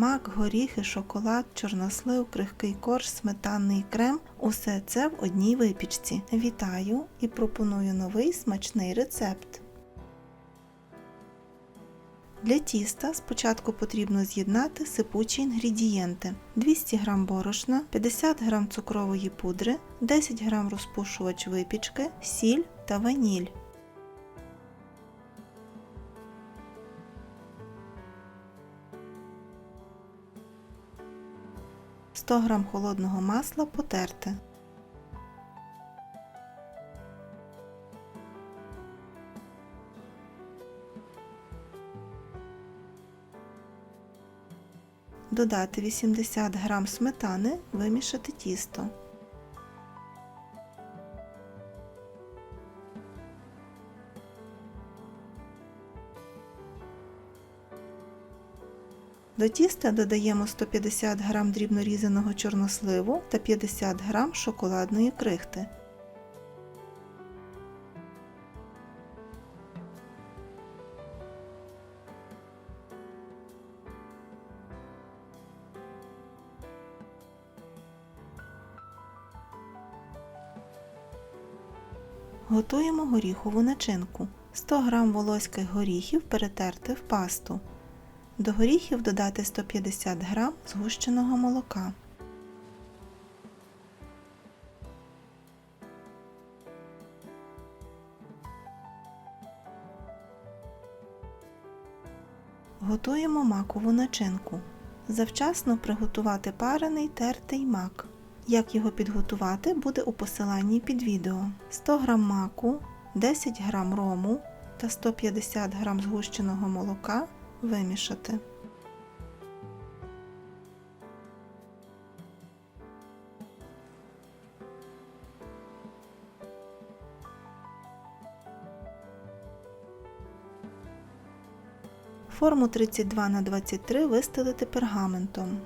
Мак, горіхи, шоколад, чорнослив, крихкий корж, сметанний крем усе це в одній випічці. Вітаю і пропоную новий смачний рецепт. Для тіста спочатку потрібно з'єднати сипучі інгредієнти: 200 г борошна, 50 г цукрової пудри, 10 г розпушувач випічки, сіль та ваніль. 100 г холодного масла потерти. Додати 80 г сметани, вимішати тісто. До тіста додаємо 150 г дрібнорізаного чорносливу та 50 г шоколадної крихти. Готуємо горіхову начинку. 100 г волоських горіхів перетерти в пасту. До горіхів додати 150 г згущеного молока. Готуємо макову начинку. Завчасно приготувати парений тертий мак. Як його підготувати, буде у посиланні під відео. 100 г маку, 10 г рому та 150 г згущеного молока вимішати. Форму 32 на 23 вистелити пергаментом.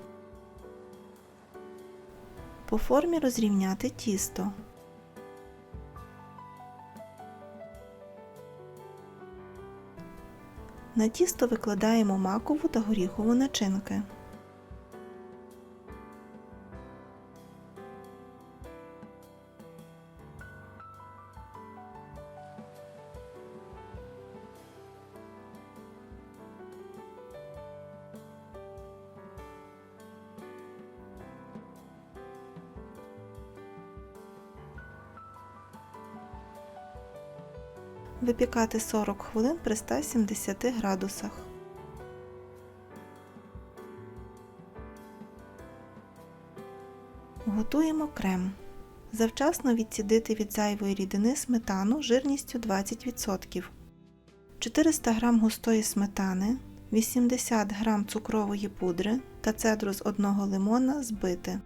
По формі розрівняти тісто. На тісто викладаємо макову та горіхову начинки. Випікати 40 хвилин при 170 градусах. Готуємо крем. Завчасно відцідити від зайвої рідини сметану жирністю 20%. 400 г густої сметани, 80 г цукрової пудри та цедру з одного лимона збити.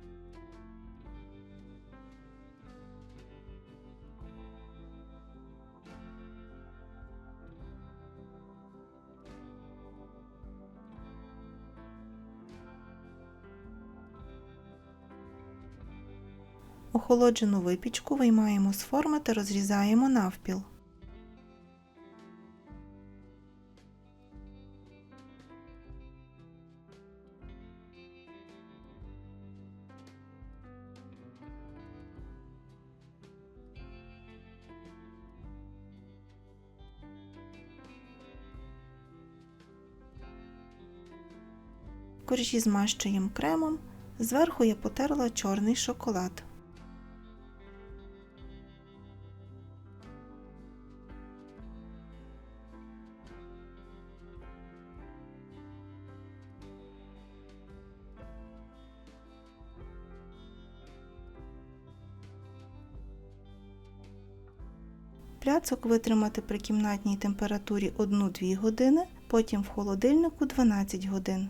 Охолоджену випічку виймаємо з форми та розрізаємо навпіл. Коржі змащуємо кремом, зверху я потерла чорний шоколад. Пляцок витримати при кімнатній температурі 1-2 години, потім в холодильнику 12 годин.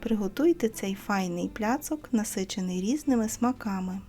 Приготуйте цей файний пляцок, насичений різними смаками.